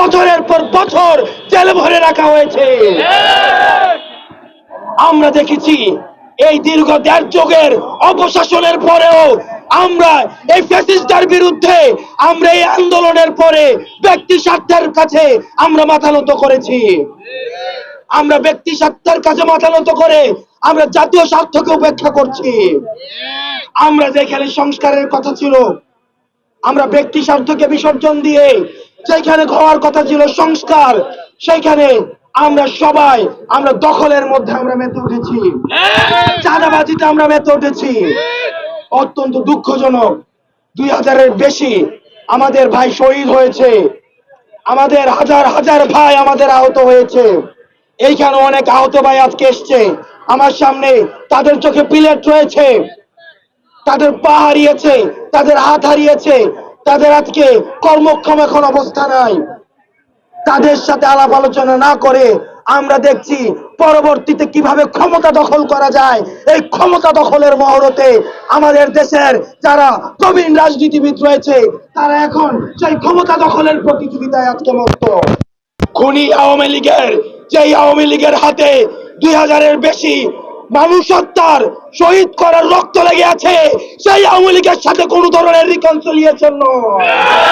বছরের পর বছর জেলে ভরে রাখা হয়েছে। আমরা দেখেছি এই দীর্ঘ দেড় যুগের অপশাসনের পরেও আমরা এই ফ্যাসিস্টার বিরুদ্ধে, আমরা এই আন্দোলনের পরে ব্যক্তি স্বার্থের কাছে আমরা মাথা নত করেছি। আমরা ব্যক্তি স্বার্থের কাছে মাথা নত করে আমরা জাতীয় স্বার্থকে উপেক্ষা করছি। আমরা যেখানে সংস্কারের কথা ছিল, আমরা ব্যক্তি স্বার্থকে বিসর্জন দিয়ে যেখানে হওয়ার কথা ছিল সংস্কার, সেখানে আমরা সবাই, আমরা দখলের মধ্যে আমরা মেতে উঠেছি। চাঁদাবাজিতে আমরা মেতে উঠেছি। অত্যন্ত দুঃখজনক। দুই হাজারের বেশি আমাদের ভাই শহীদ হয়েছে। আমাদের হাজার হাজার ভাই আমাদের আহত হয়েছে। এইখানে অনেক আহত ভাই আজকে এসছে। আমার সামনে তাদের চোখে প্লেট রয়েছে। তাদের পা হারিয়েছে, তাদের হাত হারিয়েছে। তাদের আজকে কর্মক্ষম এখন অবস্থা নাই। তাদের সাথে আলাপ আলোচনা না করে আমরা দেখছি পরবর্তীতে কীভাবে ক্ষমতা দখল করা যায়। এই ক্ষমতা দখলের মহরতে আমাদের দেশের যারা প্রবীণ রাজনীতিবিদ রয়েছে, তারা এখন সেই ক্ষমতা দখলের প্রতিযোগিতায় আজকে মস্ত খুনি আওয়ামী লীগের, যেই আওয়ামী লীগের হাতে দুই হাজারের বেশি মানুষ হত্যার, শহীদ করার রক্ত লেগে আছে। আওয়ামী লীগের সাথে কোন ধরনের রিকনসিলিয়েশন নয়।